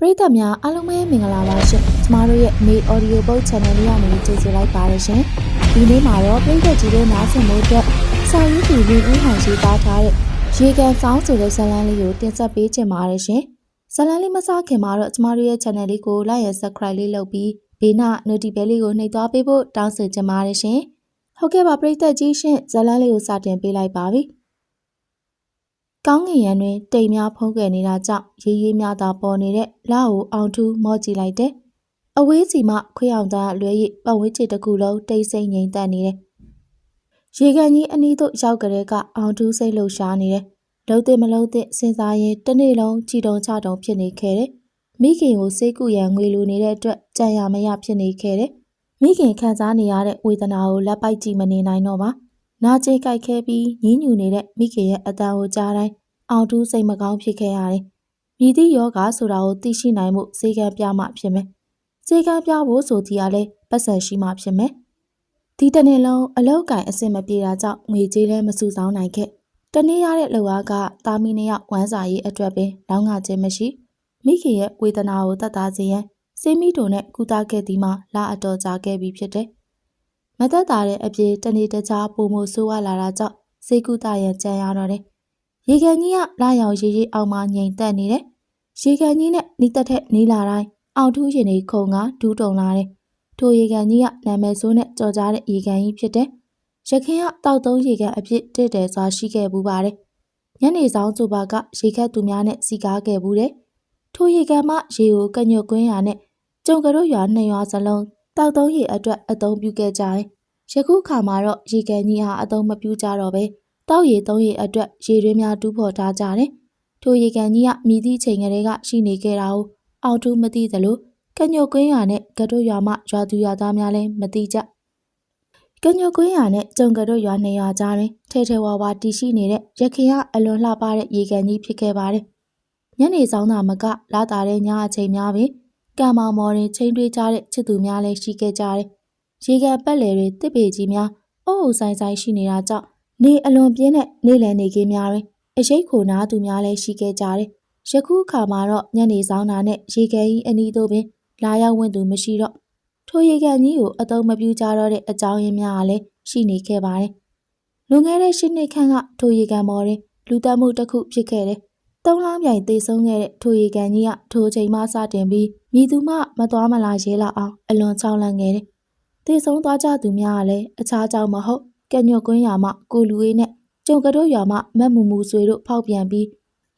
ပရိသတ်များအားလုံးပဲမင်္ဂလာပါရှင်ကျမတို့ရဲ့ May Audio Book Channel လေးကနေကြိုဆိုလိုက်ပါရရှင်ဒီနေ့မှာတော့ပရိသတ်ကြီးတို့နားဆင်ဖို့အတွက်စာရေးသူလင်းဦးဟန်ရှိသားထားတဲ့ရေကန်ဆောင်ဆိုတဲ့ဇာတ်လမ်းလေးကိုတင်ဆက်ပေးချင်ပါတယ်ရှင်ဇာတ်လမ်းလေးမစခင်မှာတော့ကျမတို့ရဲ့ channel လေးကို like ရ subscribe လေးလုပ်ပြီးဘေးနာ notification လေးကိုနှိပ်သွားပေးဖို့တောင်းဆိုချင်ပါတယ်ရှင်ဟုတ်ကဲ့ပါပရိသတ်ကြီးရှင်ဇာတ်လမ်းလေးကိုစတင်ပေးလိုက်ပါပြီ ကောင်းငင်ရံတွင်တိမ်များဖုံးကွယ်နေတာကြောင့်ရေးရေးများသာပေါ်နေတဲ့လာကိုအောင်ထူးမော့ကြည့်လိုက်တယ်။အဝေးစီမှခွေးအောင်သားလွဲ၍ပတ်ဝန်းကျင်တစ်ခုလုံးတိတ်ဆိတ်ငြိမ်သက်နေတယ်။ရေကန်ကြီးအနီးသို့ရောက်ကြတဲ့ကအောင်ထူးစိတ်လှုပ်ရှားနေတယ်။လုံးတဲ့မလုံးတဲ့စဉ်းစားရင်တစ်နေ့လုံးကြည်တုံချတုံဖြစ်နေခဲ့တယ်။မိခင်ကိုစိတ်ကူရန်ငွေလိုနေတဲ့အတွက်ကြံရမရဖြစ်နေခဲ့တယ်။မိခင်ခံစားနေရတဲ့ဝေဒနာကိုလက်ပိုက်ကြည့်မနေနိုင်တော့ပါ။ နာကျင်ကြိုက်ခဲပြီးညှင်းညူနေတဲ့မိခင်ရဲ့အတန်ကိုကြားတိုင်းအောင်တူးစိတ်မကောင်းဖြစ်ခဲ့ရတယ်။မြည်သည့်ယောဂဆိုတာကိုသိရှိနိုင်မှုစေကံပြမှဖြစ်မယ်။စေကံပြဖို့ဆိုတီကလည်းပတ်စံရှိမှဖြစ်မယ်။ဒီတစ်နေ့လုံးအလောက်ကင်အစင်မပြေတာကြောင့်ငွေကြေးလည်းမစုဆောင်းနိုင်ခဲ့။တနေ့ရတဲ့လောက်အားကတာမီနှစ်ယောက်ဝမ်းစာရေးအတွက်ပင်လောင်းငါခြင်းမရှိ။မိခင်ရဲ့ဝေဒနာကိုတတ်တာစေရန်စေမီတို့နဲ့ကုသခဲ့သည်မှာလာအတော်ကြာခဲ့ပြီဖြစ်တယ်။ မသက်တာတဲ့အပြေတနေ့တခြားပုံမဆိုးဝါလာတာကြောင့်စေကုသရန်ကြံရတော့တယ်။ရေကန်ကြီးကလာရောက်ရေးရေးအောင်မှငြိမ်သက်နေတယ်။ရေကန်ကြီးနဲ့နီးတက်ထက်နီးလာတိုင်းအောင်ထူးရင်တွေခုံကဒူးတုံလာတယ်။ထိုရေကန်ကြီးကနာမည်ဆိုးနဲ့ကြော်ကြားတဲ့ရေကန်ကြီးဖြစ်တယ်။ရခင်ကတောက်သုံးရေကန်အဖြစ်တည်တယ်စွာရှိခဲ့ဘူးပါတယ်။ညနေဆောင်ကျူပါကရေခတ်သူများနဲ့စီကားခဲ့ဘူးတယ်။ထိုရေကန်မှရေကိုကညွတ်ကွင်းရနဲ့ကျုံကတို့ရွာနှစ်ရွာစလုံး တောက်သုံးရေအတွက်အသုံးပြုခဲ့ကြတယ်။ယခုခါမှာတော့ရေကန်ကြီးဟာအသုံးမပြုကြတော့ပဲ။တောက်ရည်သုံးရည်အတွက်ရေတွင်းများတူးဖော်ထားကြတယ်။ထိုရေကန်ကြီးကမြည်သည့်ချိန်ကလေးကရှိနေခဲ့တာကိုအောင်တူးမသိသလိုကညိုကွင်းရွာနဲ့ကတို့ရွာမှရွာသူရွာသားများလည်းမသိကြ။ကညိုကွင်းရွာနဲ့ကျုံကတို့ရွာနှစ်ရွာကြားတွင်ထဲထဲဝါဝါတည်ရှိနေတဲ့ရခင်ကအလွန်လှပတဲ့ရေကန်ကြီးဖြစ်ခဲ့ပါတယ်။ညနေဆောင်သာမကလာတာတဲ့ညအချိန်များပင် ကံမောင်မော်တွင်ချိန်တွေးကြတဲ့ချစ်သူများလည်းရှိခဲ့ကြတယ်။ရေကန်ပက်လေတွေတစ်ပေကြီးများအုပ်အုပ်ဆိုင်ဆိုင်ရှိနေတာကြောင့်နေအလွန်ပြင်းတဲ့နေလည်နေခင်းများတွင်အရိတ်ခိုနာသူများလည်းရှိခဲ့ကြတယ်။ယခုအခါမှာတော့ညနေဆောင်တာနဲ့ရေကန်ကြီးအနီးသို့ပင်လာရောက်ဝင်သူမရှိတော့ထိုရေကန်ကြီးကိုအသုံးမပြုကြတော့တဲ့အကြောင်းရင်းများကလည်းရှိနေခဲ့ပါတယ်။လွန်ခဲ့တဲ့ရှစ်နှစ်ခန့်ကထိုရေကန်ပေါ်တွင်လူတက်မှုတစ်ခုဖြစ်ခဲ့တယ်။သုံးလောင်းပြိုင်သေဆုံးခဲ့တဲ့ထိုရေကန်ကြီးကထိုချိန်မှစတင်ပြီး မြည်သူမှမသွားမလာရဲလောက်အောင်အလွန်ချောင်းလန့်ခဲ့တယ်။သေဆုံးသွားကြသူများကလည်းအခြားကြောင့်မဟုတ်ကညွတ်ကွင်းရွာမှကိုလူအေးနဲ့ကျုံကတို့ရွာမှမက်မူမူဆွေတို့ဖောက်ပြန်ပြီး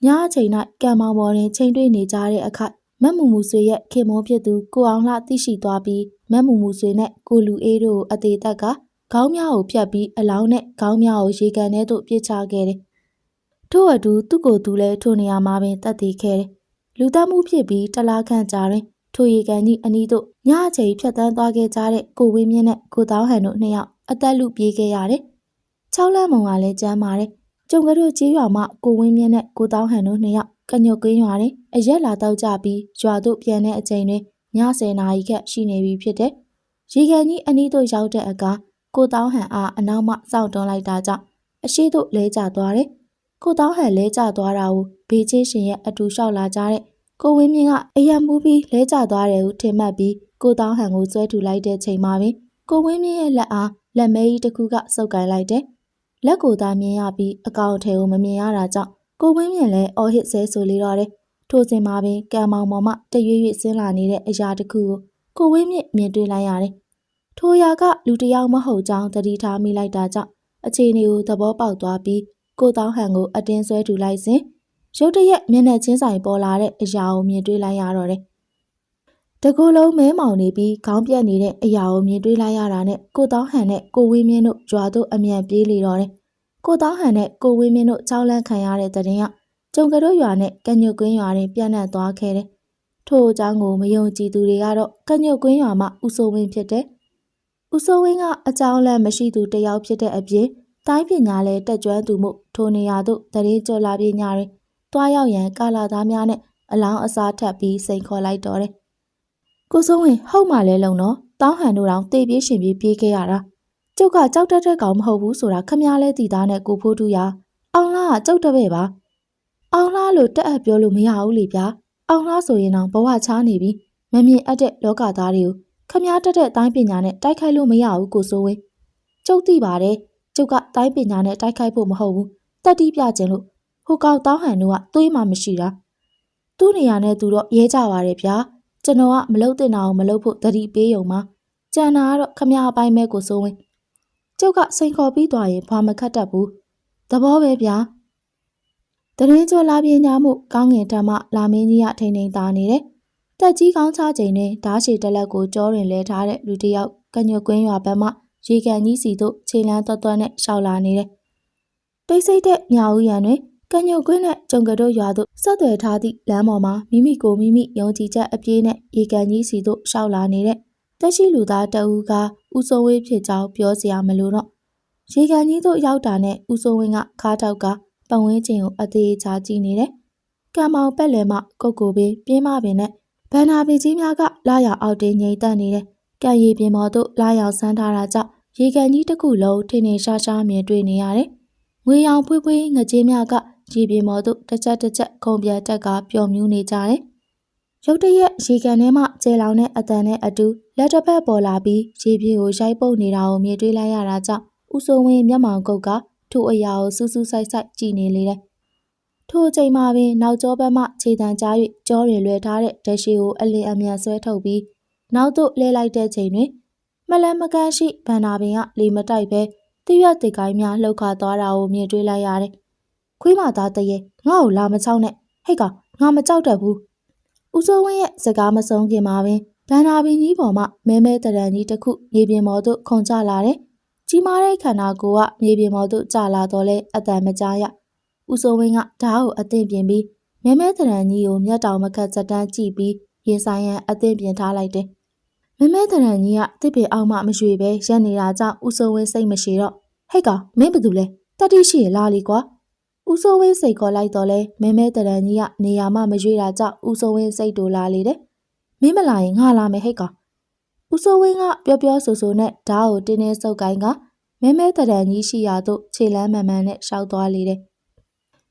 ညအချိန်၌ကံမောင်ပေါ်တွင်ချိန်တွေ့နေကြတဲ့အခိုက်မက်မူမူဆွေရဲ့ခင်မုန်းဖြစ်သူကိုအောင်လှသိရှိသွားပြီးမက်မူမူဆွေနဲ့ကိုလူအေးတို့ကိုအသေးသက်ကခေါင်းများကိုဖြတ်ပြီးအလောင်းနဲ့ခေါင်းများကိုရေကန်ထဲသို့ပစ်ချခဲ့တယ်။ထို့အတူသူ့ကိုယ်သူလည်းထိုနေရာမှာပင်တတ်တည်ခဲ့တယ်။ လူသားမှုဖြစ်ပြီးတလားခန့်ကြာတွင်ထိုရေကန်ကြီးအနီးသို့ညအချိန်ဖြတ်တန်းသွားခဲ့ကြတဲ့ကိုဝင်းမြင့်နဲ့ကိုတောင်းဟန်တို့နှစ်ယောက်အသက်လူပြေးခဲ့ရတယ်။ချောင်းလန့်မုံကလည်းကြမ်းပါတယ်။ကျုံကတို့ကြီးရွာမှကိုဝင်းမြင့်နဲ့ကိုတောင်းဟန်တို့နှစ်ယောက်ကညုတ်ကင်းရွာတွင်အရက်လာတော့ကြပြီးရွာသို့ပြန်တဲ့အချိန်တွင်ည10နာရီခန့်ရှိနေပြီဖြစ်တယ်။ရေကန်ကြီးအနီးသို့ရောက်တဲ့အခါကိုတောင်းဟန်အားအနောက်မှစောင့်တွန်းလိုက်တာကြောင့်အရှိသို့လဲကျသွားတယ်။ ကိုတောင်းဟန်လဲကျသွားတာကိုဘေးချင်းရှင်ရဲ့အတူလျှောက်လာကြတဲ့ကိုဝင်းမြင့်ကအယံမူပြီးလဲကျသွားတယ်ဟုထင်မှတ်ပြီးကိုတောင်းဟန်ကိုဆွဲထူလိုက်တဲ့ချိန်မှာပင်ကိုဝင်းမြင့်ရဲ့လက်အားလက်မဲကြီးတစ်ခုကစုပ်ကိုင်လိုက်တယ်။လက်ကိုသာမြင်ရပြီးအကောင်အထည်ကိုမမြင်ရတာကြောင့်ကိုဝင်းမြင့်လည်းအော်ဟစ်ဆဲဆိုလေတော့တယ်။ထိုစဉ်မှာပင်ကံမောင်ပေါ်မှတရွေ့ရွေ့ဆင်းလာနေတဲ့အရာတစ်ခုကိုကိုဝင်းမြင့်မြင်တွေ့လိုက်ရတယ်။ထိုအရာကလူတစ်ယောက်မဟုတ်ကြောင်းသတိထားမိလိုက်တာကြောင့်အခြေအနေကိုသဘောပေါက်သွားပြီး ကိုတောင်းဟန်ကိုအတင်းဆွဲထူလိုက်စဉ်ရုတ်တရက်မျက်နှာချင်းဆိုင်ပေါ်လာတဲ့အရာကိုမြင်တွေ့လိုက်ရတော့တယ်။တကူလုံးမဲမောင်နေပြီးခေါင်းပြက်နေတဲ့အရာကိုမြင်တွေ့လိုက်ရတာနဲ့ကိုတောင်းဟန်နဲ့ကိုဝင်းမြင့်တို့ကြွားသို့အမြန်ပြေးလေတော့တယ်။ကိုတောင်းဟန်နဲ့ကိုဝင်းမြင့်တို့ချောင်းလန့်ခံရတဲ့တဲ့ရင်ကကျုံကတို့ရွာနဲ့ကညုတ်ကွင်းရွာတွင်ပြန့်နှံ့သွားခဲ့တယ်။ထို့အကြောင်းကိုမယုံကြည်သူတွေကတော့ကညုတ်ကွင်းရွာမှဦးစိုးဝင်းဖြစ်တယ်။ဦးစိုးဝင်းကအကြောင်းလန့်မရှိသူတစ်ယောက်ဖြစ်တဲ့အပြင် တိုင်းပညာလည်းတက်ကြွသူမှုထိုနေရာသို့တရင်ကျော်လာပြညာတွင်တွားရောက်ရန်ကာလာသားများနဲ့အလောင်းအစားထပ်ပြီးစိန်ခေါ်လိုက်တော့တယ်။ကိုစိုးဝင်းဟုတ်မှလဲလုံတော့တောင်းဟန်တို့တောင်တေးပြေးရှင်ပြေးပြေးခဲ့ရတာ။ကျုပ်ကကြောက်တက်တဲ့ကောင်မဟုတ်ဘူးဆိုတာခမည်းလဲတည်သားနဲ့ကိုဖိုးတူရအောင်လားကကျုပ်တပည့်ပါ။အောင်လားလို့တက်အပ်ပြောလို့မရဘူးလေဗျာအောင်လားဆိုရင်တော့ဘဝချားနေပြီမမြင်အပ်တဲ့လောကသားတွေကိုခမားတက်တဲ့တိုင်းပညာနဲ့တိုက်ခိုက်လို့မရဘူးကိုစိုးဝင်းကျုပ်သိပါတယ် ကျုပ်ကတိုင်းပညာနဲ့တိုက်ခိုက်ဖို့မဟုတ်ဘူးတက်တီးပြခြင်းလို့ဟိုကောက်တောင်းဟန်တို့ကသွေးမှမရှိတာသူ့နေရာနဲ့သူတော့ရဲကြပါတယ်ဗျာကျွန်တော်ကမလုပ်တင်တာအောင်မလုပ်ဖို့တတိပေးုံမှာကြံတာကတော့ခမားအပိုင်းပဲကိုစိုးဝင်းကျုပ်ကစိန်ခေါ်ပြီးသွားရင်ဘာမခတ်တတ်ဘူးသဘောပဲဗျာတရင်ကျော်လာပြင်းညာမှုကောင်းငင်တမလာမင်းကြီးကထိန်ထိန်သားနေတယ်။တက်ကြီးကောင်းချချိန်တွင်ဓားရှည်တက်လက်ကိုကြောတွင်လဲထားတဲ့လူတစ်ယောက်ကညွတ်ကွင်းရွာဘက်မှ ရေကန်ကြီးစီတို့ခြေလန်းသွက်သွက်နဲ့ရှောက်လာနေတယ်။တိတ်ဆိတ်တဲ့မြောက်ဦးရံတွင်ကညွတ်ကွင်းနဲ့ကျုံကတို့ရွာတို့ဆက်သွယ်ထားသည့်လမ်းပေါ်မှာမိမိကိုမိမိယုံကြည်ချက်အပြည့်နဲ့ရေကန်ကြီးစီတို့ရှောက်လာနေတဲ့တက်ရှိလူသားတအူးကဦးစိုးဝေးဖြစ်ကြောင်းပြောစရာမလိုတော့ရေကန်ကြီးတို့ရောက်တာနဲ့ဦးစိုးဝင်းကခါထောက်ကပတ်ဝန်းကျင်ကိုအသေးချာကြည့်နေတယ်။ကံမောင်ပက်လယ်မှကုတ်ကိုပင်ပြင်းမပင်နဲ့ဗန္နာပင်ကြီးများကလာရောက်အောက်တင်းငိမ့်တက်နေတယ်။ကံရည်ပင်ပေါ်သို့လာရောက်ဆန်းထားတာကြောင့် ရေကန်ကြီးတစ်ခုလုံးထင်းထင်းရှားရှားမြင်တွေ့နေရတယ်။ငွေရောင်ဖွေးဖွေးငကြေးများကရေပင်ပေါ်သို့တစ်ချက်တစ်ချက်ခုံပြတ်တက်ကပျော်မြူးနေကြတယ်။ရုတ်တရက်ရေကန်ထဲမှကျဲလောင်တဲ့အတန်နဲ့အတူလက်တစ်ဖက်ပေါ်လာပြီးရေပြေကိုရိုက်ပုတ်နေတာကိုမြင်တွေ့လိုက်ရတာကြောင့်ဦးစိုးဝင်းမျက်မှောင်ကုတ်ကထိုအရာကိုစူးစူးဆိုင်ဆိုင်ကြည့်နေလေတယ်။ထိုအချိန်မှာပင်နောက်ကျောဘက်မှခြေတံကြား၍ကြောတွေလွယ်ထားတဲ့ဓာတ်ရှိကိုအလင်းအမြန်ဆွဲထုတ်ပြီးနောက်သို့လဲလိုက်တဲ့ချိန်တွင် မလန်မကန်းရှိဗန္နာပင်ကလေမတိုက်ပဲတရွက်တစ်ကိုင်းများလှုပ်ခါသွားတာကိုမြင်တွေ့လိုက်ရတယ်။ခွေးမသားတရေငါ့ကိုလာမချောက်နဲ့ဟိတ်ကောင်ငါမကြောက်တတ်ဘူး။ဦးစိုးဝင်းရဲ့စကားမဆုံးခင်မှာပင်ဗန္နာပင်ကြီးပေါ်မှမဲမဲတရံကြီးတစ်ခုမြေပြင်ပေါ်သို့ခုန်ချလာတယ်။ကြီးမားတဲ့ခန္ဓာကိုယ်ကမြေပြင်ပေါ်သို့ကျလာတော့လဲအတန်မကြားရ။ဦးစိုးဝင်းကဓာတ်ကိုအသင့်ပြင်ပြီးမဲမဲတရံကြီးကိုမျက်တောင်မခတ်စက်တန်းကြည့်ပြီးရင်ဆိုင်ရန်အသင့်ပြင်ထားလိုက်တယ်။ မဲမဲတရံကြီးကတစ်ပင်အောင်မှမရွေပဲရက်နေတာကြောင့်ဦးစိုးဝင်းစိတ်မရှိတော့ဟဲ့ကောင်မင်းဘာတူလဲတတိရှိရလားလီကွာ။ဦးစိုးဝင်းစိတ်ခေါ်လိုက်တော့လဲမဲမဲတရံကြီးကနေရာမှမရွေတာကြောင့်ဦးစိုးဝင်းစိတ်တူလာလေတယ်။မင်းမလာရင်ငါလာမယ်ဟဲ့ကောင်။ဦးစိုးဝင်းကပျော်ပျော်ဆူဆူနဲ့ဓာတ်ကိုတင်းတင်းဆုပ်ကိုင်းကမဲမဲတရံကြီးရှိရာသို့ခြေလမ်းမှန်မှန်နဲ့ရှောက်သွားလေတယ်။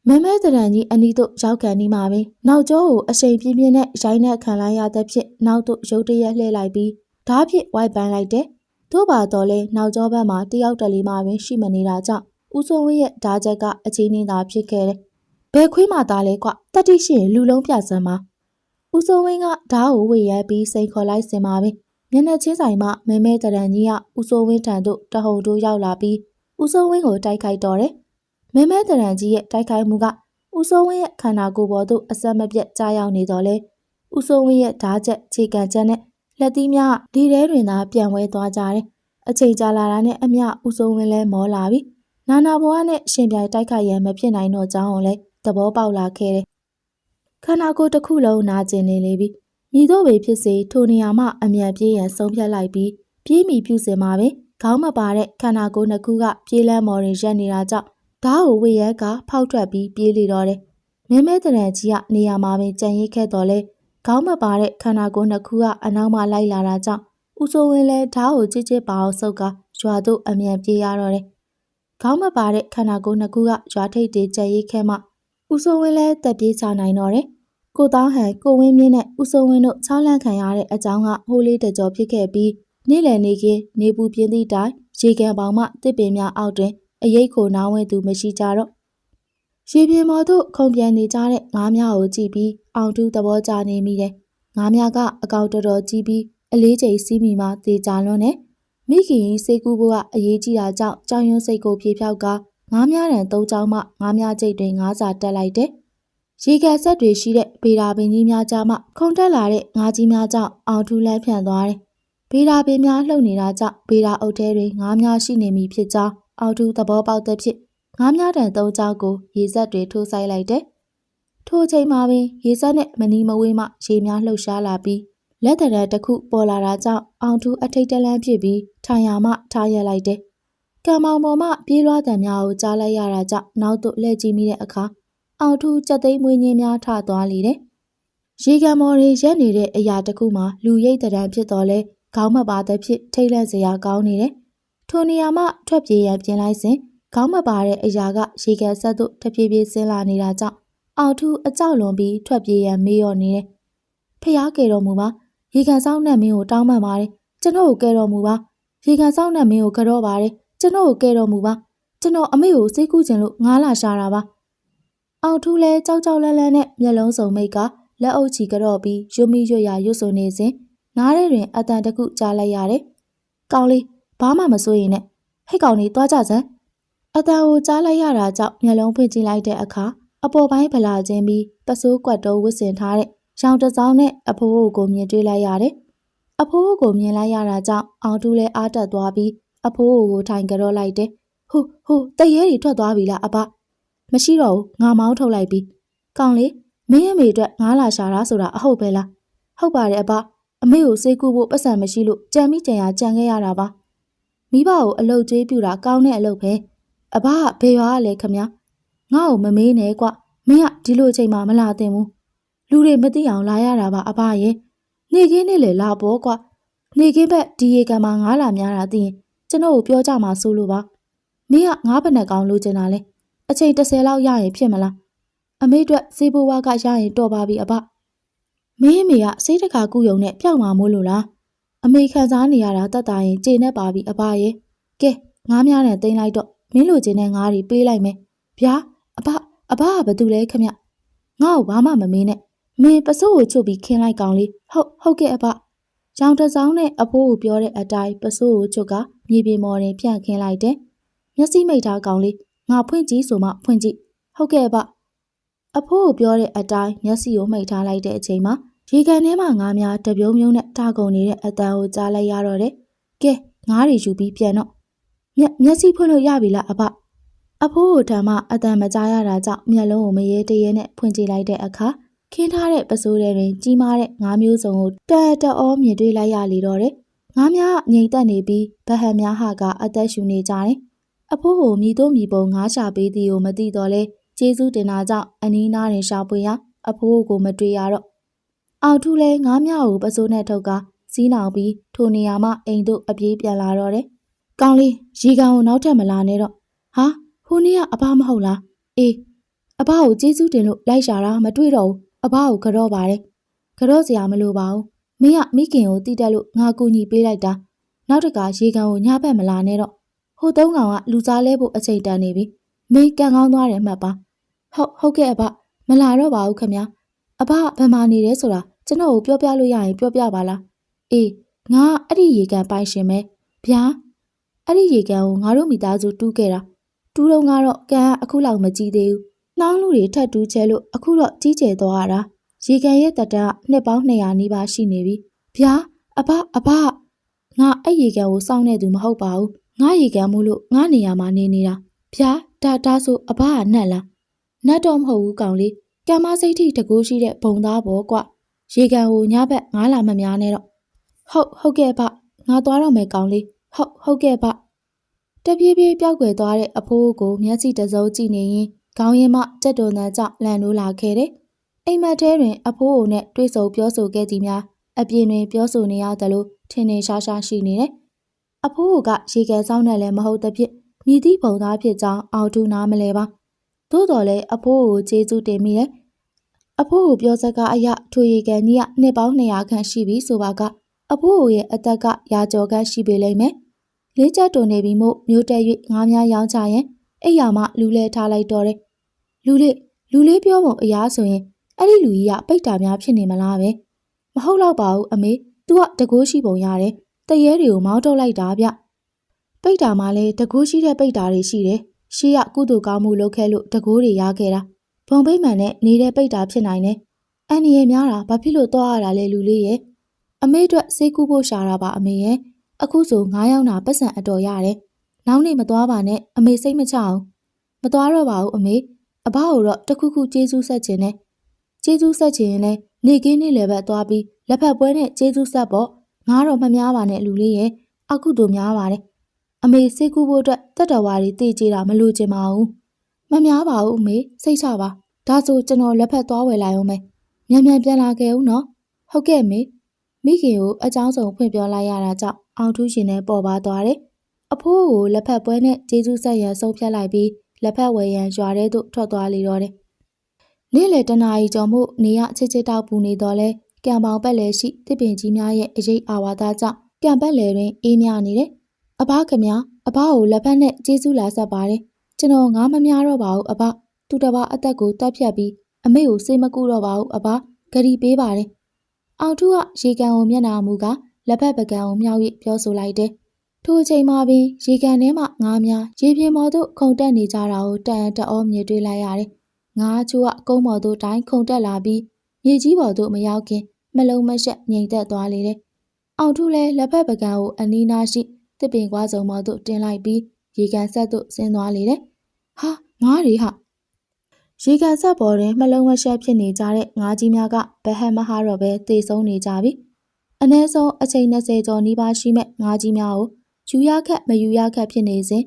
မဲမဲတရံကြီးအနီးသို့ရောက်ကန်နေမှာပင်နောက်ကျောကိုအရှိန်ပြင်းပြင်းနဲ့ရိုင်းနှက်ခံလိုက်ရသဖြင့်နောက်သို့ရုတ်တရက်လှည့်လိုက်ပြီးဓာတ်ဖြင့်ဝိုက်ပန်းလိုက်တယ်။သို့ပါတော့လဲနောက်ကျောဘက်မှာတယောက်တလေမှပင်ရှိမနေတာကြောင့်ဦးစိုးဝင်းရဲ့ဓာတ်ချက်ကအချင်းနှင်းသာဖြစ်ခဲ့တယ်။ဘယ်ခွေးမှသားလဲကွတတိရှိရင်လူလုံးပြစမ်းပါ။ဦးစိုးဝင်းကဓာတ်ကိုဝေရဲပြီးစိန်ခေါ်လိုက်စင်ပါပင်မျက်နှာချင်းဆိုင်မှမဲမဲတရံကြီးကဦးစိုးဝင်းထံသို့တဟုန်တိုးရောက်လာပြီးဦးစိုးဝင်းကိုတိုက်ခိုက်တော့တယ်။ မဲမဲတရံကြီးရဲ့တိုက်ခိုက်မှုကဦးစိုးဝင်းရဲ့ခန္ဓာကိုယ်ပေါ်သို့အဆက်မပြတ်ကြားရောက်နေတော့လေဦးစိုးဝင်းရဲ့ဓာတ်ချက်ခြေကန်ချက်နဲ့လက်သီးများဒီထဲတွင်သာပြန်ဝဲသွားကြတယ်။အချိန်ကြာလာတာနဲ့အမျှဦးစိုးဝင်းလည်းမောလာပြီ။နာနာဘွားနဲ့ရှင်ပြိုင်တိုက်ခိုက်ရန်မဖြစ်နိုင်တော့ကြောင်းကိုလည်းသဘောပေါက်လာခဲ့တယ်။ခန္ဓာကိုယ်တစ်ခုလုံးနာကျင်နေလေပြီ။ညီတို့ပဲဖြစ်စေထိုနေရာမှအမြန်ပြေးရန်ဆုံးဖြတ်လိုက်ပြီးပြေးမိပြုစင်မှာပဲခေါင်းမပါတဲ့ခန္ဓာကိုယ်နှစ်ခုကပြေးလန်းမော်ရင်ရက်နေတာကြောင့် ဓာတ်ကိုဝေရဲကဖောက်ထွက်ပြီးပြေးလေတော့တယ်။မဲမဲတရံကြီးကနေရာမှာပင်ကြံရိတ်ခဲ့တော့လေခေါင်းမပါတဲ့ခန္ဓာကိုယ်နှစ်ခုကအနောက်မှလိုက်လာတာကြောင့်ဦးစိုးဝင်းလည်းဓာတ်ကိုချစ်ချစ်ပါအောင်ဆုပ်ကရွာသို့အမြန်ပြေးရတော့တယ်။ခေါင်းမပါတဲ့ခန္ဓာကိုယ်နှစ်ခုကရွာထိပ်တေကြံရိတ်ခဲ့မှဦးစိုးဝင်းလည်းတက်ပြေးချနိုင်တော့တယ်။ကိုတောင်းဟန်ကိုဝင်းမြင့်နဲ့ဦးစိုးဝင်းတို့ချောင်းလန့်ခံရတဲ့အကြောင်းကဟိုးလေးတကြောဖြစ်ခဲ့ပြီးနေ့လည်နေခင်းနေပူပြင်းသည့်တိုင်ရေကန်ပေါင်မှတစ်ပင်များအောက်တွင် အရိတ်ကိုနားဝင်သူမရှိကြတော့ရေပြင်ပေါ်သို့ခုန်ပြန်နေကြတဲ့ငါးများကိုကြည့်ပြီးအောင်တူးသဘောကျနေမိတယ်။ငါးများကအကောင်တော်တော်ကြီးပြီးအလေးချိန်စီးမိမှတေချာလွန်းတယ်။မိခင်စိတ်ကူးဖို့ကအရေးကြီးတာကြောင့်ကြောင်ရွံစိတ်ကိုပြေဖြောက်ကငါးများတန်သုံးချောင်းမှငါးများကျိတ်တွင်ငါးစာတက်လိုက်တယ်။ရေကန်ဆက်တွေရှိတဲ့ဗေဒာပင်ကြီးများကြားမှခုန်တက်လာတဲ့ငါးကြီးများကြောင့်အောင်ထူးလန်းဖြန့်သွားတယ်။ဗေဒာပင်များလှုပ်နေတာကြောင့်ဗေဒာအုပ်ထဲတွင်ငါးများရှိနေပြီဖြစ်ကြောင်း အောင်ထူးသဘောပေါက်တဲ့ဖြစ်ငါးများတန်သုံးချောင်းကိုရေစက်တွေထိုးဆိုင်လိုက်တယ်။ထိုအချိန်မှာပင်ရေစက်နဲ့မနီးမဝေးမှရေများလှုပ်ရှားလာပြီးလက်တရတစ်ခုပေါ်လာတာကြောင့်အောင်ထူးအထိတ်တလန့်ဖြစ်ပြီးထိုင်ရမှထားရလိုက်တယ်။ကံမောင်ပေါ်မှပြေးလွှားတံများကိုကြားလိုက်ရတာကြောင့်နောက်သို့လှည့်ကြည့်မိတဲ့အခါအောင်ထူးကြက်သိမ်းမွေးညင်းများထသွားလေတယ်။ရေကံမော်တွေရက်နေတဲ့အရာတစ်ခုမှာလူရိတ်တရံဖြစ်တော်လဲခေါင်းမပါတဲ့ဖြစ်ထိတ်လန့်စရာကောင်းနေတယ်။ ထိုနေရာမှထွက်ပြေးရန်ပြင်လိုက်စဉ်ခေါင်းမပါတဲ့အရာကရေကန်ဆက်သို့တပြေးပြေးဆင်းလာနေတာကြောင့်အောင်ထူးအကြောက်လွန်ပြီးထွက်ပြေးရန်မေးရောနေတယ်ဖျားကယ်တော်မူပါရေကန်ဆောင်နဲ့မင်းကိုတောင်းပန်ပါတယ်ကျွန်တော်ကိုကယ်တော်မူပါရေကန်ဆောင်နဲ့မင်းကိုကြော့ပါတယ်ကျွန်တော်ကိုကယ်တော်မူပါကျွန်တော်အမေကိုစိတ်ကူးခြင်းလို့ငားလာရှာတာပါအောင်ထူးလဲကြောက်ကြောက်လန့်လန့်နဲ့မျက်လုံးစုံမိတ်ကလက်အုပ်ချီကြော့ပြီးရွမိရွရရွတ်ဆိုနေစဉ်နားထဲတွင်အတန်တစ်ခုကြားလိုက်ရတယ်ကောင်းလေး ဘာမှမစိုးရင်နဲ့ဟဲ့ကောင်လေးတွားကြစမ်းအတန်ကိုကြားလိုက်ရတာကြောင့်မျက်လုံးဖွင့်ကြည့်လိုက်တဲ့အခါအပေါ်ပိုင်းဗလာချင်းပြီးပစိုးကွက်တုံးဝစ်စင်ထားတဲ့ရောင်တစ်စောင်းနဲ့အဖိုးအိုကိုမြင်တွေ့လိုက်ရတယ်။အဖိုးအိုကိုမြင်လိုက်ရတာကြောင့်အောင်တူးလဲအားတက်သွားပြီးအဖိုးအိုကိုထိုင်ကြော့လိုက်တယ်။ဟိုဟိုတရဲတွေထွက်သွားပြီလားအဘ။မရှိတော့ဘူးငါမောင်းထုတ်လိုက်ပြီ။ကောင်းလေမင်းအမေအတွက်ငါလာရှာတာဆိုတာအဟုတ်ပဲလား။ဟုတ်ပါတယ်အဘ။အမေကိုစေးကူဖို့ပတ်စံမရှိလို့ကြံမိကြံရကြံခဲ့ရတာပါ။ မိဘကိုအလုတ်ကျွေးပြူတာကောင်းတဲ့အလုပ်ပဲ။အဘကဘယ်ရွာကလဲခမညာ။ငါ့ကိုမမေးနဲ့ကွမင်းကဒီလိုအချိန်မှမလာသင့်ဘူးလူတွေမသိအောင်လာရတာပါအဘရဲ့နေခင်းနေလေလာပေါ်ကွနေခင်းဘက်ဒီရေကန်မှာငားလာများတာသိရင်ကျွန်တော်ကိုပြောကြမှာစိုးလို့ပါမင်းကငားဘက်နဲ့ကောင်းလိုချင်တာလဲအချိန်30လောက်ရရင်ဖြစ်မလားအမေအတွက်စေးဘိုးဝါကရရင်တော်ပါပြီအဘမင်းအမေကစေးတကာကုယုံနဲ့ပျောက်မှာမို့လို့လား အမေခံစားနေရတာတတ်တာရင်ကျေနပ်ပါပြီအဘရဲ့ကဲငားများနဲ့တိန်လိုက်တော့မင်းလိုချင်တဲ့ငားတွေပေးလိုက်မယ်ဗျာအဘအဘကဘာတူလဲခမငါ့ကိုဘာမှမမေးနဲ့မင်းပစိုးကိုချုပ်ပြီးခင်းလိုက်ကောင်လေးဟုတ်ဟုတ်ကဲ့အဘရောင်တစောင်းနဲ့အဖိုးကိုပြောတဲ့အတိုင်းပစိုးကိုချုပ်ကမြေပြင်မော်တင်ဖြန့်ခင်းလိုက်တယ်မျက်စိမိတ်ထားကောင်လေးငါဖွင့်ကြည့်ဆိုမှဖွင့်ကြည့်ဟုတ်ကဲ့အဘအဖိုးကိုပြောတဲ့အတိုင်းမျက်စိကိုမှိတ်ထားလိုက်တဲ့အချိန်မှာ ရေကန်ထဲမှာငါးများတပြုံးပြုံးနဲ့တာကုန်နေတဲ့အတန်ကိုကြားလိုက်ရတော့တယ်ကဲငါးတွေယူပြီးပြန်တော့မျက်မျက်စိဖွင့်လို့ရပြီလားအဘအဖိုးကိုထမ်းမှအတန်မကြားရတာကြောင့်မျက်လုံးကိုမရေတရေနဲ့ဖွင့်ကြည့်လိုက်တဲ့အခါခင်းထားတဲ့ပစိုးတွေတွင်ကြီးမားတဲ့ငါးမျိုးစုံကိုတတအောမြင်တွေ့လိုက်ရလေတော့တယ်။ငါးများငိမ်သက်နေပြီးဗဟန်များဟာကအသက်ရှူနေကြတယ်။အဖိုးကိုမြည်တို့မြည်ပုံငါးချပေးသည်ကိုမသိတော့လဲကျေးဇူးတင်တာကြောင့်အနီးနားတွင်ရှာဖွေရအဖိုးကိုမတွေ့ရတော့ အောင်ထူးလဲငါးများကိုပစိုးနဲ့ထုတ်ကစီးနောင်ပြီးထိုနေရာမှအိမ်သို့အပြေးပြန်လာတော့တယ်။ကောင်းလေးရေကန်ကိုနောက်ထပ်မလာနဲ့တော့ဟာဟိုနေ့ကအဘမဟုတ်လားအေးအဘကိုကျေးဇူးတင်လို့လိုက်ရှာတာမတွေ့တော့ဘူးအဘကိုကြော့ပါတယ်ကြော့စရာမလိုပါဘူးမင်းကမိခင်ကိုတိတက်လို့ငါကူညီပေးလိုက်တာနောက်တကရေကန်ကိုညဘက်မလာနဲ့တော့ဟိုသုံးကောင်ကလူစားလဲဖို့အချိန်တန်နေပြီမင်းကန်ကောင်းသွားတယ်မှတ်ပါဟုတ်ဟုတ်ကဲ့အဘမလာတော့ပါဘူးခမညာ အဘဘယ်မှာနေတယ်ဆိုတာကျွန်တော်ကိုပြောပြလို့ရရင်ပြောပြပါလားအေးငါအဲ့ဒီရေကန်ပိုင်ရှင်ပဲဗျာအဲ့ဒီရေကန်ကိုငါတို့မိသားစုတူးခဲ့တာတူးတော့ကတော့ကန်ကအခုလောက်မကြည့်သေးဘူးနှောင်းလူတွေထပ်တူးချဲလို့အခုတော့ကြီးကျယ်သွားရတာရေကန်ရဲ့တက်တန်းကနှစ်ပေါင်း200နီးပါးရှိနေပြီဗျာအဘအဘငါအဲ့ရေကန်ကိုစောင့်နေသူမဟုတ်ပါဘူးငါရေကန်မို့လို့ငါနေရာမှာနေနေတာဗျာဒါဒါဆိုအဘကနှက်လားနှက်တော့မဟုတ်ဘူးကောင်လေး ကံမစိတ်ထိတကူးရှိတဲ့ဘုံသားပေါ်ကွရေကန်ကိုညဘက်ငါလာမများနဲ့တော့ဟုတ်ဟုတ်ကဲ့ဗျငါသွားတော့မယ်ကောင်လေးဟုတ်ဟုတ်ကဲ့ဗျတပြေးပြေးပျောက်ကွယ်သွားတဲ့အဖိုးကိုမျက်စိတစုံကြည့်နေရင်ခေါင်းရင်းမှကြက်တော်နှံကြောင့်လန်နိုးလာခဲ့တယ်။အိမ်မက်ထဲတွင်အဖိုးအိုနဲ့တွေ့ဆုံပြောဆိုခဲ့သည်များအပြင်တွင်ပြောဆိုနေရတယ်လို့ထင်ထင်ရှားရှားရှိနေတယ်။အဖိုးအိုကရေကန်ဆောင်နဲ့လည်းမဟုတ်သဖြင့်မိသည့်ပုံသားဖြစ်ကြောင်းအောက်ထူနားမလဲပါ။ သို့တော်လည်းအဖိုးကိုကျေးဇူးတင်မိတယ်။အဖိုးကိုပြောစကားအရထွေရီကန်ကြီးကနှစ်ပေါင်း200ခန့်ရှိပြီဆိုပါကအဖိုးကိုရဲ့အသက်ကရာကျော်ခန့်ရှိပေလိမ့်မယ်။လေးချက်တုံနေပြီမို့မျိုးတက်၍ငားများရောင်းချရင်အိယာမှလူလဲထားလိုက်တော့တယ်လူလေးလူလေးပြောပုံအရားဆိုရင်အဲ့ဒီလူကြီးကပိတ်တာများဖြစ်နေမလားပဲမဟုတ်တော့ပါဘူးအမေ तू ကတကိုးရှိပုံရတယ်တရဲတွေကိုမောင်းထုတ်လိုက်တာဗျပိတ်တာမှလည်းတကိုးရှိတဲ့ပိတ်တာတွေရှိတယ် ရှေးကကုသိုလ်ကောင်းမှုလုပ်ခဲ့လို့တကိုးတွေရခဲ့တာဘုံပိတ်မှန်နဲ့နေတဲ့ပိတ်တာဖြစ်နိုင်တယ်အန်ဒီရဲ့များတာဘာဖြစ်လို့သွားရတာလဲလူလေးရဲ့အမေအတွက်စိတ်ကူးဖို့ရှာတာပါအမေရဲ့အခုဆို9ယောက်နာပတ်စံအတော်ရတယ်နောက်နေ့မသွားပါနဲ့အမေစိတ်မချအောင်မသွားတော့ပါဘူးအမေအဘကိုတော့တခုခုကျေးဇူးဆက်ခြင်းနဲ့ကျေးဇူးဆက်ခြင်းရင်လည်းနေကင်းနေလည်းပဲသွားပြီးလက်ဖက်ပွဲနဲ့ကျေးဇူးဆက်ပေါ့ငါတော့မများပါနဲ့လူလေးရဲ့အခုတို့များပါတယ် အမေစိတ်ကူးဖို့အတွက်တက်တော်ဝါတွေတည်ကြည်တာမလို့ချင်ပါဘူးမများပါဘူးအမေစိတ်ချပါဒါဆိုကျွန်တော်လက်ဖက်သွားဝယ်လိုက်အောင်မယ်မြန်မြန်ပြန်လာခဲ့ဦးနော်ဟုတ်ကဲ့မေမိခင်ကိုအကြောင်းစုံဖွင့်ပြောလိုက်ရတာကြောင့်အောင်ထူးရှင်နဲ့ပေါ်ပါသွားတယ်အဖိုးကိုလက်ဖက်ပွဲနဲ့ကျေးဇူးဆက်ရန်ဆုံးဖြတ်လိုက်ပြီးလက်ဖက်ဝယ်ရန်ရွာထဲသို့ထွက်သွားလေတော့တယ်နေ့လယ်တနာရီကျော်မှုနေရချစ်ချစ်တောက်ပူနေတော့လဲကံပေါင်ပက်လဲရှိတစ်ပင်ကြီးများရဲ့အရေးအာဝါဒကြောင့်ကံပက်လဲတွင်အေးမြနေတယ် အဘခမအဘကိုလက်ဖက်နဲ့ကျေးဇူးလာဆက်ပါတယ်။ကျွန်တော်ငားမများတော့ပါဘူးအဘသူတစ်ပါးအသက်ကိုတတ်ဖြတ်ပြီးအမေကိုစိတ်မကူတော့ပါဘူးအဘဂရီပေးပါတယ်။အောင်ထုကရေကန်ကိုမျက်နှာမူကလက်ဖက်ပကံကိုမြောက်၍ပြောဆိုလိုက်တယ်။ထိုအချိန်မှာပင်ရေကန်ထဲမှငားများရေပြင်ပေါ်သို့ခုန်တက်နေကြတာကိုတန်တအောမြင်တွေ့လိုက်ရတယ်။ငားချိုးကကုန်းပေါ်သို့တိုင်းခုန်တက်လာပြီးမြေကြီးပေါ်သို့မရောက်ခင်မလုံးမရှက်ငြိမ်သက်သွားလေတယ်။အောင်ထုလည်းလက်ဖက်ပကံကိုအနီးနားရှိ တစ်ပင်ကွာစုံပေါ်သို့တင်လိုက်ပြီးရေကန်ဆက်သို့ဆင်းသွားလေတယ်။ဟာငားတွေဟာရေကန်ဆက်ပေါ်တွင်မလုံးမရှက်ဖြစ်နေကြတဲ့ငားကြီးများကဘဟက်မဟာတော့ပဲတေဆုံးနေကြပြီ။အနည်းဆုံးအချိန်20ကျော်နီးပါးရှိမဲ့ငားကြီးများကိုယူရခက်မယူရခက်ဖြစ်နေစဉ်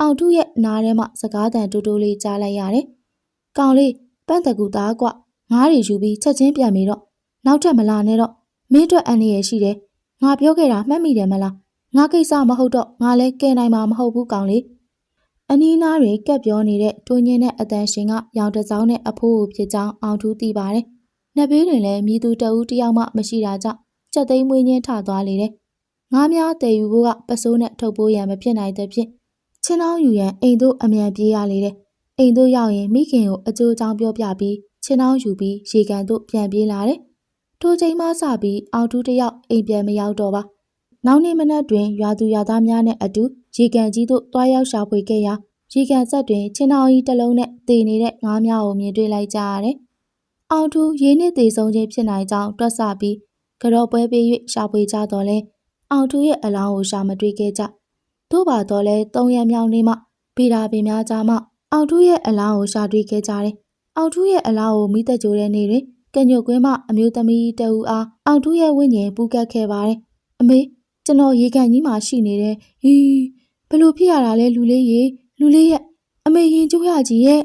အောင်ထုရဲ့နားထဲမှာစကားတန်တူတူလေးကြားလိုက်ရတယ်။ကောင်လေးပန့်တကူသားကွငားတွေယူပြီးချက်ချင်းပြန်ပြီးတော့နောက်ထပ်မလာနဲ့တော့မင်းအတွက်အန္တရာယ်ရှိတယ်။ငါပြောခဲ့တာမှတ်မိတယ်မလား။ ငါကိစ္စမဟုတ်တော့ငါလည်းကဲနိုင်မှာမဟုတ်ဘူးကောင်လေး။အနီးနားတွေကက်ပြောနေတဲ့တွင်းညင်းတဲ့အတန်ရှင်ကရောင်တစောင်းနဲ့အဖိုးကိုဖြစ်ကြောင်းအောင်ထူးသိပါတယ်။နှစ်ဘေးတွင်လည်းမြည်သူတဦးတယောက်မှမရှိတာကြောင့်ကြက်သိမ်းမွေးညင်းထသွားလေတယ်။ငါးများတည်ယူဖို့ကပစိုးနဲ့ထုတ်ပိုးရန်မဖြစ်နိုင်တဲ့ဖြင့်ချင်းနှောင်းယူရန်အိမ်တို့အမြန်ပြေးရလေတယ်။အိမ်တို့ရောက်ရင်မိခင်ကိုအကျိုးအကြောင်းပြောပြပြီးချင်းနှောင်းယူပြီးရေကန်တို့ပြန်ပြေးလာတယ်။ထိုချိန်မှစပြီးအောင်ထူးတယောက်အိမ်ပြန်မရောက်တော့ပါ။ နောက်နေ့မနက်တွင်ရွာသူရွာသားများနဲ့အတူရေကန်ကြီးသို့တွားရောက်ရှာဖွေခဲ့ရာရေကန်ဆက်တွင်ချင်းနှောင်းကြီးတစ်လုံးနဲ့တည်နေတဲ့ငါးများကိုမြင်တွေ့လိုက်ကြရတယ်။အောင်ထူးရေနစ်သေးဆုံးခြင်းဖြစ်နိုင်ကြောင်းတွက်ဆပြီးကြော့ပွဲပေး၍ရှာဖွေကြတော့လဲအောင်ထူးရဲ့အလောင်းကိုရှာမတွေ့ခဲ့ကြ။သို့ပါတော့လဲ၃ရက်မြောက်နေ့မှဗီဒါပင်များကြားမှအောင်ထူးရဲ့အလောင်းကိုရှာတွေ့ခဲ့ကြတယ်။အောင်ထူးရဲ့အလောင်းကိုမိသက်ကြိုတဲ့နေ့တွင်ကညုတ်ကွင်းမှအမျိုးသမီးတဦးအားအောင်ထူးရဲ့ဝိညာဉ်ပူကတ်ခဲ့ပါတယ်။အမေ ကျွန်တော်ရေကန်ကြီးမှာရှိနေတယ်။ဟီးဘယ်လိုဖြစ်ရတာလဲလူလေးရေလူလေးရဲ့အမေရင်ကျိုးရကြီးရဲ့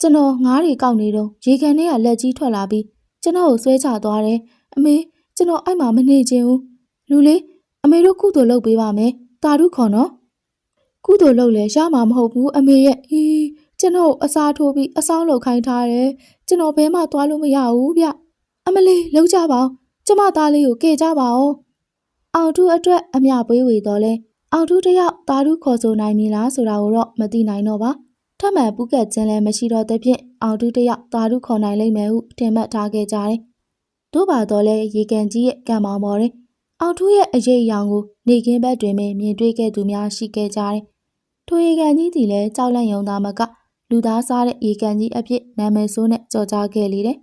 ကျွန်တော်ငားတွေကောက်နေတော့ရေကန်ထဲကလက်ကြီးထွက်လာပြီးကျွန်တော်ကိုဆွဲချသွားတယ်။အမေကျွန်တော်အဲ့မှာမနေချင်ဘူး။လူလေးအမေတို့ကုသိုလ်လုပ်ပေးပါမယ်။တာရုခေါ်နော်။ကုသိုလ်လုပ်လဲရမှာမဟုတ်ဘူးအမေရဲ့ဟီးကျွန်တော်အစားထိုးပြီးအဆောင်လုပ်ခိုင်းထားတယ်။ကျွန်တော်ဘဲမှသွားလို့မရဘူးဗျ။အမလေးလုံးကြပါအောင်။ကျမသားလေးကိုကယ်ကြပါအောင်။ အောင်ထူးအတွက်အမြပွေးဝေတော့လဲအောင်ထူးတယောက်တာရုခေါ်ဆိုနိုင်မည်လားဆိုတာကိုတော့မသိနိုင်တော့ပါ။ထပ်မံပူးကတ်ခြင်းလည်းမရှိတော့တဲ့ဖြင့်အောင်ထူးတယောက်တာရုခေါ်နိုင်လိမ့်မယ်ဟုထင်မှတ်ထားခဲ့ကြတယ်။တို့ပါတော့လဲရေကန်ကြီးရဲ့ကံမောင်ပေါ်တွင်အောင်ထူးရဲ့အရေးအယောင်ကိုနေကင်းဘက်တွင်ပင်မြင်တွေ့ခဲ့သူများရှိခဲ့ကြတယ်။ထိုရေကန်ကြီးသည်လည်းကြောက်လန့်ယုံသားမကလူသားစားတဲ့ရေကန်ကြီးအဖြစ်နာမည်ဆိုးနဲ့ကြော်ကြားခဲ့လေတယ်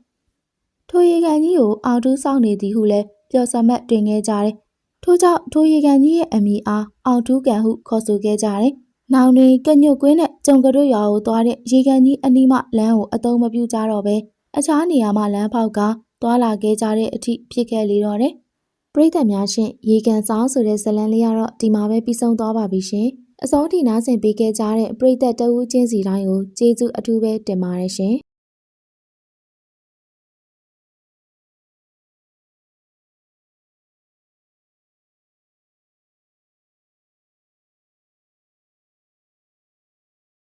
။ထိုရေကန်ကြီးကိုအောင်ထူးစောင့်နေသည်ဟုလည်းပျော်စမတ်တွင်ခဲ့ကြတယ်။ ထို့ကြောင့်ထိုရေကန်ကြီးရဲ့အမိအားအောင်ထူးကန်ဟုခေါ်ဆိုခဲ့ကြတယ်။နောင်တွင်ကညွတ်ကွင်းနဲ့ကြုံကရွတ်ရွာကိုသွားတဲ့ရေကန်ကြီးအနီးမှလမ်းကိုအသုံးမပြုကြတော့ပဲအခြားနေရာမှလမ်းဖောက်ကသွားလာခဲ့ကြတဲ့အထိဖြစ်ခဲ့လေတော့တယ်။ပရိသတ်များရှင်ရေကန်ဆောင်ဆိုတဲ့ဇလံလေးကတော့ဒီမှာပဲပြီးဆုံးသွားပါပြီရှင်။အစောထိနားဆင်ပေးခဲ့ကြတဲ့ပရိသတ်တအူးချင်းစီတိုင်းကိုကျေးဇူးအထူးပဲတင်ပါတယ်ရှင်။